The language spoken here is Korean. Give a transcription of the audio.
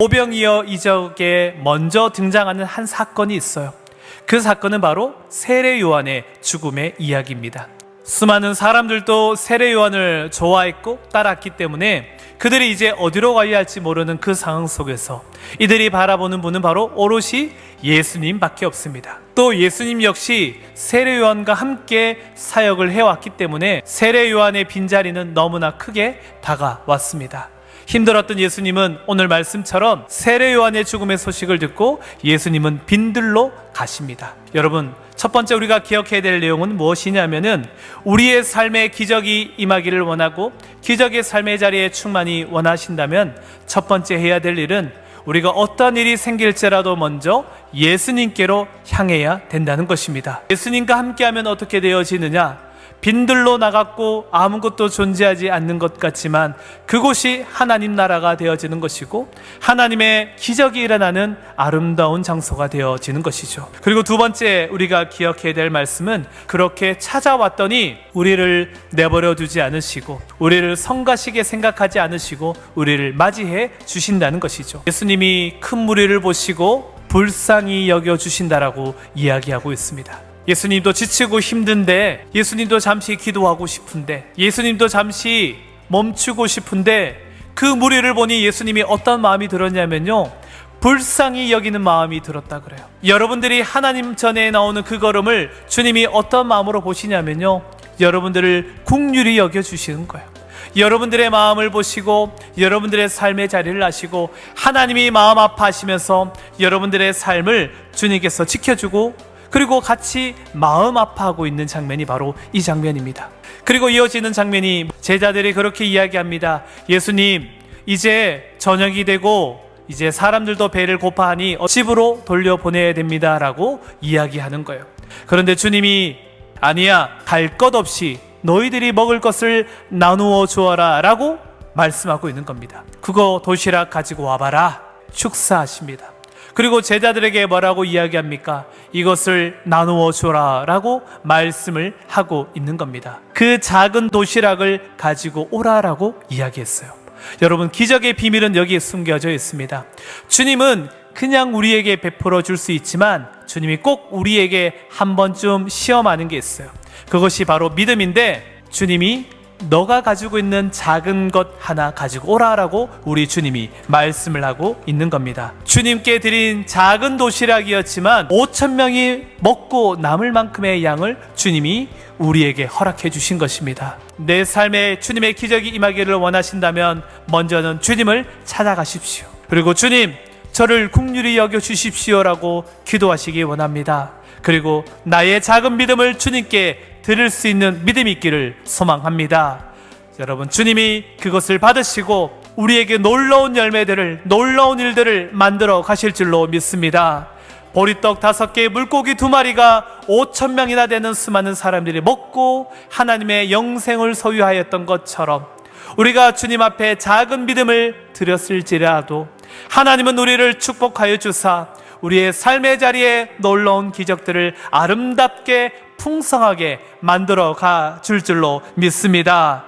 오병이어 이적에 먼저 등장하는 한 사건이 있어요. 그 사건은 바로 세례 요한의 죽음의 이야기입니다. 수많은 사람들도 세례 요한을 좋아했고 따랐기 때문에 그들이 이제 어디로 가야 할지 모르는 그 상황 속에서 이들이 바라보는 분은 바로 오롯이 예수님밖에 없습니다. 또 예수님 역시 세례 요한과 함께 사역을 해왔기 때문에 세례 요한의 빈자리는 너무나 크게 다가왔습니다. 힘들었던 예수님은 오늘 말씀처럼 세례 요한의 죽음의 소식을 듣고 예수님은 빈들로 가십니다. 여러분, 첫 번째 우리가 기억해야 될 내용은 무엇이냐면은 우리의 삶에 기적이 임하기를 원하고 기적의 삶의 자리에 충만히 원하신다면 첫 번째 해야 될 일은 우리가 어떤 일이 생길지라도 먼저 예수님께로 향해야 된다는 것입니다. 예수님과 함께하면 어떻게 되어지느냐? 빈들로 나갔고 아무것도 존재하지 않는 것 같지만 그곳이 하나님 나라가 되어지는 것이고 하나님의 기적이 일어나는 아름다운 장소가 되어지는 것이죠. 그리고 두 번째 우리가 기억해야 될 말씀은 그렇게 찾아왔더니 우리를 내버려 두지 않으시고 우리를 성가시게 생각하지 않으시고 우리를 맞이해 주신다는 것이죠. 예수님이 큰 무리를 보시고 불쌍히 여겨 주신다라고 이야기하고 있습니다. 예수님도 지치고 힘든데 예수님도 잠시 기도하고 싶은데 예수님도 잠시 멈추고 싶은데 그 무리를 보니 예수님이 어떤 마음이 들었냐면요. 불쌍히 여기는 마음이 들었다 그래요. 여러분들이 하나님 전에 나오는 그 걸음을 주님이 어떤 마음으로 보시냐면요. 여러분들을 국률이 여겨 주시는 거예요. 여러분들의 마음을 보시고 여러분들의 삶의 자리를 아시고 하나님이 마음 아파하시면서 여러분들의 삶을 주님께서 지켜주고 그리고 같이 마음 아파하고 있는 장면이 바로 이 장면입니다. 그리고 이어지는 장면이 제자들이 그렇게 이야기합니다. 예수님, 이제 저녁이 되고 이제 사람들도 배를 고파하니 집으로 돌려보내야 됩니다. 라고 이야기하는 거예요. 그런데 주님이 아니야, 갈 것 없이 너희들이 먹을 것을 나누어 주어라. 라고 말씀하고 있는 겁니다. 그거 도시락 가지고 와봐라. 축사하십니다. 그리고 제자들에게 뭐라고 이야기합니까? 이것을 나누어 줘라 라고 말씀을 하고 있는 겁니다. 그 작은 도시락을 가지고 오라라고 이야기했어요. 여러분, 기적의 비밀은 여기에 숨겨져 있습니다. 주님은 그냥 우리에게 베풀어 줄 수 있지만 주님이 꼭 우리에게 한 번쯤 시험하는 게 있어요. 그것이 바로 믿음인데 주님이 너가 가지고 있는 작은 것 하나 가지고 오라라고 우리 주님이 말씀을 하고 있는 겁니다. 주님께 드린 작은 도시락이었지만 5천 명이 먹고 남을 만큼의 양을 주님이 우리에게 허락해 주신 것입니다. 내 삶에 주님의 기적이 임하기를 원하신다면 먼저는 주님을 찾아가십시오. 그리고 주님, 저를 국률이 여겨 주십시오라고 기도하시기 원합니다. 그리고 나의 작은 믿음을 주님께 드릴 수 있는 믿음이 있기를 소망합니다. 여러분, 주님이 그것을 받으시고 우리에게 놀라운 열매들을, 놀라운 일들을 만들어 가실 줄로 믿습니다. 보리떡 다섯 개, 물고기 두 마리가 오천 명이나 되는 수많은 사람들이 먹고 하나님의 영생을 소유하였던 것처럼 우리가 주님 앞에 작은 믿음을 드렸을지라도 하나님은 우리를 축복하여 주사 우리의 삶의 자리에 놀라운 기적들을 아름답게 풍성하게 만들어 가 줄 줄로 믿습니다.